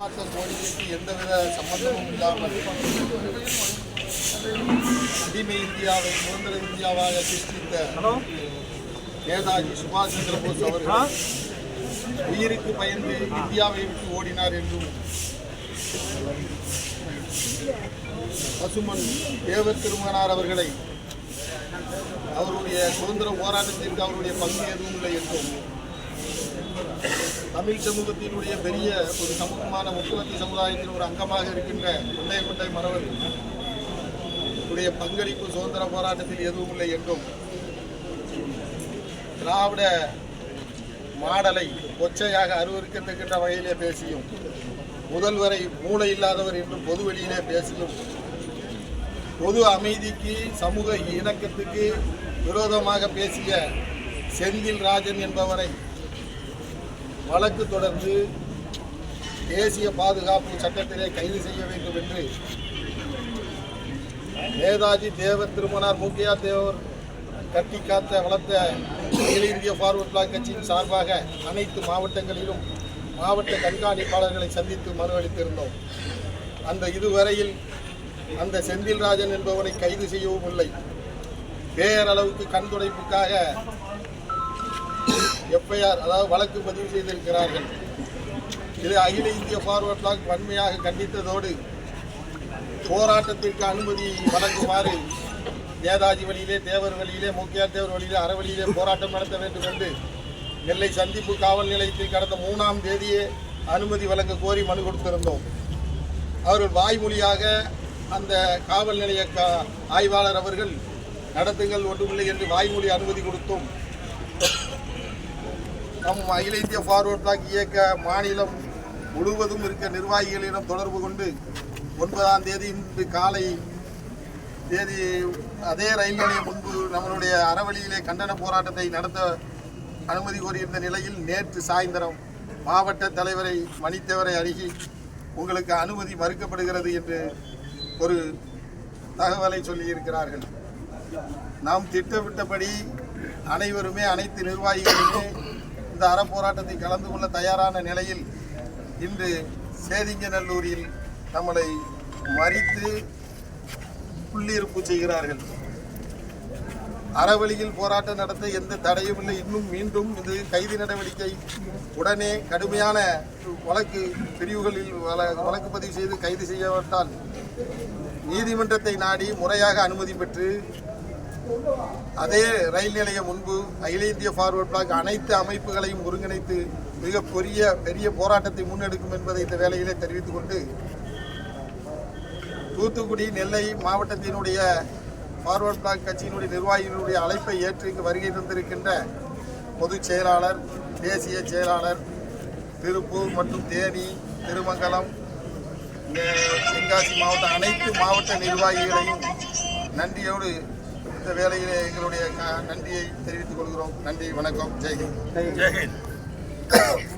பார்த்த கோரிக்கைக்கு எந்தவித சம்பந்தமும் இல்லாமல் அடிமை இந்தியாவை சுதந்திர இந்தியாவாக சிருஷ்டித்த நேதாஜி சுபாஷ் சந்திர போஸ் அவர்கள் உயிருக்கு பயந்து இந்தியாவை விட்டு ஓடினார் என்றும் பசுமன் தேவர் திருமகனார் அவர்களை அவருடைய சுதந்திர போராட்டத்திற்கு அவருடைய பங்கு எதுவும் இல்லை என்றும் தமிழ் சமூகத்தினுடைய பெரிய ஒரு சமூகமான முக்குலத்தி சமுதாயத்தின் ஒரு அங்கமாக இருக்கின்ற குண்டையக்குட்டை மரவர். உடைய பங்களிப்பு சுதந்திர போராட்டத்தில் எதுவும் இல்லை என்றும் திராவிட மாடலை கொச்சையாக அருவருக்கத்தக்கின்ற வகையிலே பேசியும் முதல்வரை மூளை இல்லாதவர் என்றும் பொது வெளியிலே பேசியும் பொது அமைதிக்கு சமூக இணக்கத்துக்கு விரோதமாக பேசிய செந்தில் ராஜன் என்பவரை வழக்கு தொடர்ந்து தேசிய பாதுகாப்பு சட்டத்திலே கைது செய்ய வேண்டும் என்று நேதாஜி தேவர் திருமணார் மூக்கையா தேவர் கட்டி காத்த வளர்த்த அகில இந்திய ஃபார்வர்ட் பிளாக் கட்சியின் சார்பாக அனைத்து மாவட்டங்களிலும் மாவட்ட கண்காணிப்பாளர்களை சந்தித்து மனு அளித்திருந்தோம் அந்த இதுவரையில் அந்த செந்தில்ராஜன் என்பவரை கைது செய்யவும் இல்லை. பேரளவுக்கு கண்துடைப்புக்காக எஃப்ஐஆர் அதாவது வழக்கு பதிவு செய்திருக்கிறார்கள். இது அகில இந்திய ஃபார்வர்ட் லாக் வன்மையாக கண்டித்ததோடு போராட்டத்திற்கு அனுமதி வழங்குமாறு நேதாஜி வழியிலே தேவர் வழியிலே முக்கியார் தேவர் வழியிலே அறவழியிலே போராட்டம் நடத்த வேண்டும் என்று நெல்லை சந்திப்பு காவல் நிலையத்தில் கடந்த மூணாம் தேதியே அனுமதி வழங்க கோரி மனு கொடுத்திருந்தோம். அவர்கள் வாய்மொழியாக அந்த காவல் நிலைய ஆய்வாளர் அவர்கள் நடத்துங்கள் ஒன்றுமில்லை என்று வாய்மொழி அனுமதி கொடுத்தோம். நம் அகில இந்திய ஃபார்வர்ட் பிளாக் இயக்க மாநிலம் முழுவதும் இருக்க நிர்வாகிகளிடம் தொடர்பு கொண்டு ஒன்பதாம் தேதி இன்று காலை தேதி அதே ரயில் நிலையம் முன்பு நம்மளுடைய அறவழியிலே கண்டன போராட்டத்தை நடத்த அனுமதி கோரியிருந்த நிலையில் நேற்று சாயந்தரம் மாவட்ட தலைவரை மணித்தேவரை அணுகி உங்களுக்கு அனுமதி மறுக்கப்படுகிறது என்று ஒரு தகவலை சொல்லியிருக்கிறார்கள். நாம் திட்டமிட்டபடி அனைவருமே அனைத்து நிர்வாகிகளுமே இந்த அறப்போராட்டத்தை கலந்து கொள்ள தயாரான நிலையில் இன்று சேதிங்கநல்லூரில் நம்மளை மறித்து புள்ளியிருப்பு செய்கிறார்கள். அறவழியில் போராட்டம் நடத்த எந்த தடையும் இல்லை. இன்னும் மீண்டும் இது கைது நடவடிக்கை உடனே கடுமையான வழக்கு பிரிவுகளில் வழக்கு பதிவு செய்து கைது செய்யப்பட்டால் நீதிமன்றத்தை நாடி முறையாக அனுமதி பெற்று அதே ரயில் நிலையம் முன்பு அகில இந்திய ஃபார்வர்ட் பிளாக் அனைத்து அமைப்புகளையும் ஒருங்கிணைத்து மிக பெரிய பெரிய போராட்டத்தை முன்னெடுக்கும் என்பதை இந்த வேலையிலே தெரிவித்துக் கொண்டு தூத்துக்குடி நெல்லை மாவட்டத்தினுடைய ஃபார்வர்ட் பிளாக் கட்சியினுடைய நிர்வாகிகளுடைய அழைப்பை ஏற்று இங்கு வருகை தந்திருக்கின்ற பொதுச் செயலாளர் தேசிய செயலாளர் திருப்பூர் மற்றும் தேனி திருமங்கலம் தென்காசி மாவட்ட அனைத்து மாவட்ட நிர்வாகிகளையும் நன்றியோடு இந்த வேலையிலே எங்களுடைய க- நன்றியை தெரிவித்துக் கொள்கிறோம். நன்றி வணக்கம். ஜெய்ஹிந்த். ஜெய்ஹிந்த்.